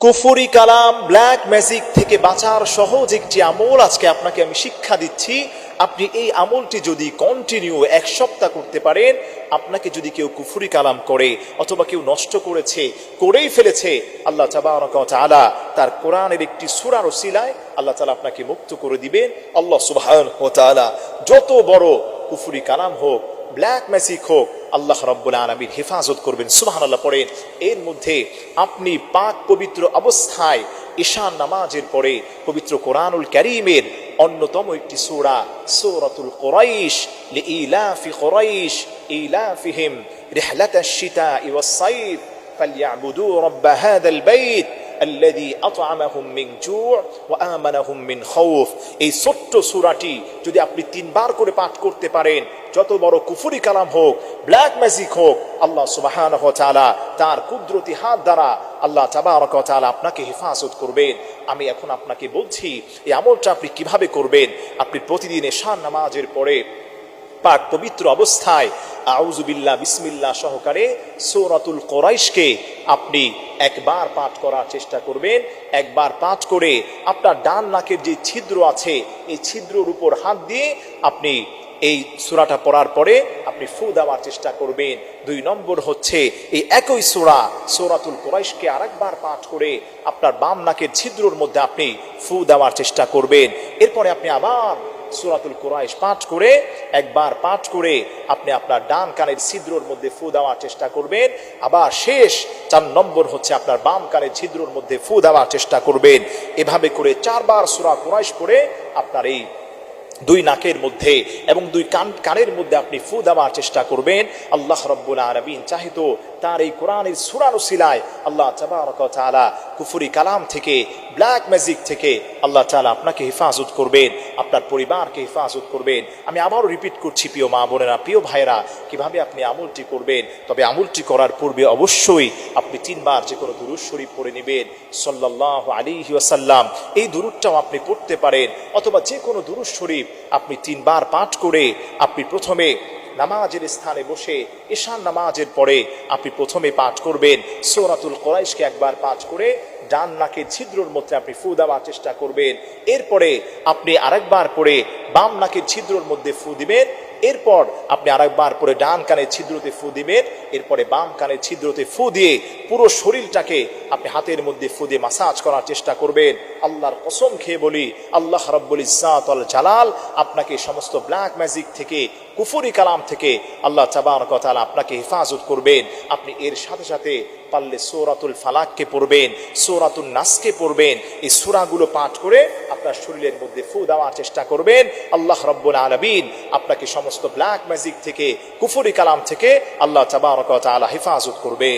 কুফরি কালাম, black magic থেকে বাঁচার সহজ একটি আমল আজকে আপনাকে আমি শিক্ষা দিচ্ছি। আপনি এই আমলটি যদি কন্টিনিউ এক সপ্তাহ করতে পারেন, আপনাকে যদি কেউ কুফুরি কালাম করে অথবা কেউ নষ্ট করেছে, করেই ফেলেছে, আল্লাহ তালা তার কোরআনের একটি সুরার ওসিলায় আল্লাহ তালা আপনাকে মুক্ত করে দিবেন। আল্লাহ সুবাহ যত বড় কুফুরি কালাম হোক, ব্ল্যাক ম্যাজিক হোক আল্লাহ রব্বুল আলমীর হেফাজত করবেন। সুহান আল্লাহ পড়েন এর মধ্যে আপনি পাক পবিত্র অবস্থায় ঈশান নামাজের পরে পবিত্র কোরআনুল ক্যারিমের অন্যতম একটি সোরা, সৌরাতুল কোরাইশ ইলাফি কোরাইশ, ইলাফিহিম রেহলাতা সীতা ইওয়াসাইদ কালিয়া বুদু হাদাল বাইত আল্লাযী আতআমাহুম মিন জু' ওয়া আমানাহুম মিন খাউফ। এই ছোট্ট সূরাটি যদি আপনি তিনবার করে পাঠ করতে পারেন, যত বড় কুফুরি কালাম হোক ব্ল্যাক ম্যাজিক হোক, আল্লাহ সুবহানাহু ওয়া তার কুদরতি হাত দ্বারা আল্লাহ তাবারক ওয়া আপনাকে হেফাজত করবেন। আমি এখন আপনাকে বলছি, এই আমলটা আপনি কীভাবে করবেন? আপনি প্রতিদিন এশার নামাজের পরে পাক পবিত্র অবস্থায় আউজুবিল্লা বিসমিল্লা সহকারে সৌরাতুল কোরাইশকে আপনি একবার পাঠ করার চেষ্টা করবেন, একবার পাঠ করে আপনার ডান নাকের যে ছিদ্র আছে, এই ছিদ্রর উপর হাত দিয়ে আপনি এই সুরাটা পড়ার পরে আপনি ফু দেওয়ার চেষ্টা করবেন। দুই নম্বর হচ্ছে, এই একই সুরা, সোরাতুল কোরাইশকে আরেকবার পাঠ করে আপনার বাম নাকের ছিদ্রর মধ্যে আপনি ফু দেওয়ার চেষ্টা করবেন। এরপরে আপনি আবার সুরাতুল কোরাইশ। পাঠ করে, একবার পাঠ করে আপনি আপনার ডান কানের ছিদ্রর মধ্যে ফু দেওয়ার চেষ্টা করবেন। আবার শেষ চার নম্বর হচ্ছে আপনার বাম কানের ছিদ্রর মধ্যে ফু দেওয়ার চেষ্টা করবেন। এভাবে করে চারবার সুরা কোরাইশ করে আপনার এই দুই নাকের মধ্যে এবং দুই কান কানের মধ্যে আপনি ফু দেওয়ার চেষ্টা করবেন। আল্লাহ রব্বুল আরবিন চাহিত তার এই কোরআনের সুরানো সিলায় আল্লাহ তাআলা কুফুরি কালাম থেকে ব্ল্যাক ম্যাজিক থেকে আল্লাহ তাআলা আপনাকে হেফাজত করবেন, আপনার পরিবারকে হেফাজত করবেন। আমি আবারও রিপিট করছি, প্রিয় মা বোনেরা, প্রিয় ভাইরা কীভাবে আপনি আমলটি করবেন? তবে আমলটি করার পূর্বে অবশ্যই আপনি তিনবার যে কোনো দুরুদ শরীফ পড়ে নেবেন। সাল্লাহ আলী ওয়াসাল্লাম, এই দুরুদটাও আপনি পড়তে পারেন। অথবা যে কোনো দুরুদ শরীফ আপনি তিনবার পাঠ করে আপনি প্রথমে নামাজের স্থানে বসে ঈশান নামাজের পরে আপনি প্রথমে পাঠ করবেন। সৌরাতুল কলাইশকে একবার পাঠ করে ডান নাকের ছিদ্রর মধ্যে আপনি ফু দেওয়ার চেষ্টা করবেন। এরপরে আপনি আরেকবার পরে বাম নাকের ছিদ্রর মধ্যে ফু দিবেন। এরপর আপনি আরেকবার পরে ডান কানের ছিদ্রতে ফু দিবেন। এরপরে বাম কানের ছিদ্রতে ফু দিয়ে পুরো শরীরটাকে আপনি হাতের মধ্যে ফুদে মাসাজ করার চেষ্টা করবেন। আল্লাহর কসম খেয়ে বলি, আল্লাহ রব্বুল ইসাত জালাল আপনাকে সমস্ত ব্ল্যাক ম্যাজিক থেকে, কুফুরি কালাম থেকে আল্লাহ চাবার কথা আপনাকে হেফাজত করবেন। আপনি এর সাথে সাথে পারলে সৌরাতুল ফালাককে পড়বেন সৌরাতুল নাসকে পড়বেন। এই সুরাগুলো পাঠ করে আপনার শরীরের মধ্যে ফু দেওয়ার চেষ্টা করবেন। আল্লাহ রব্বুল আলমিন আপনাকে সমস্ত ব্ল্যাক ম্যাজিক থেকে, কুফুরি কালাম থেকে আল্লাহ চাবার কথা হেফাজত করবে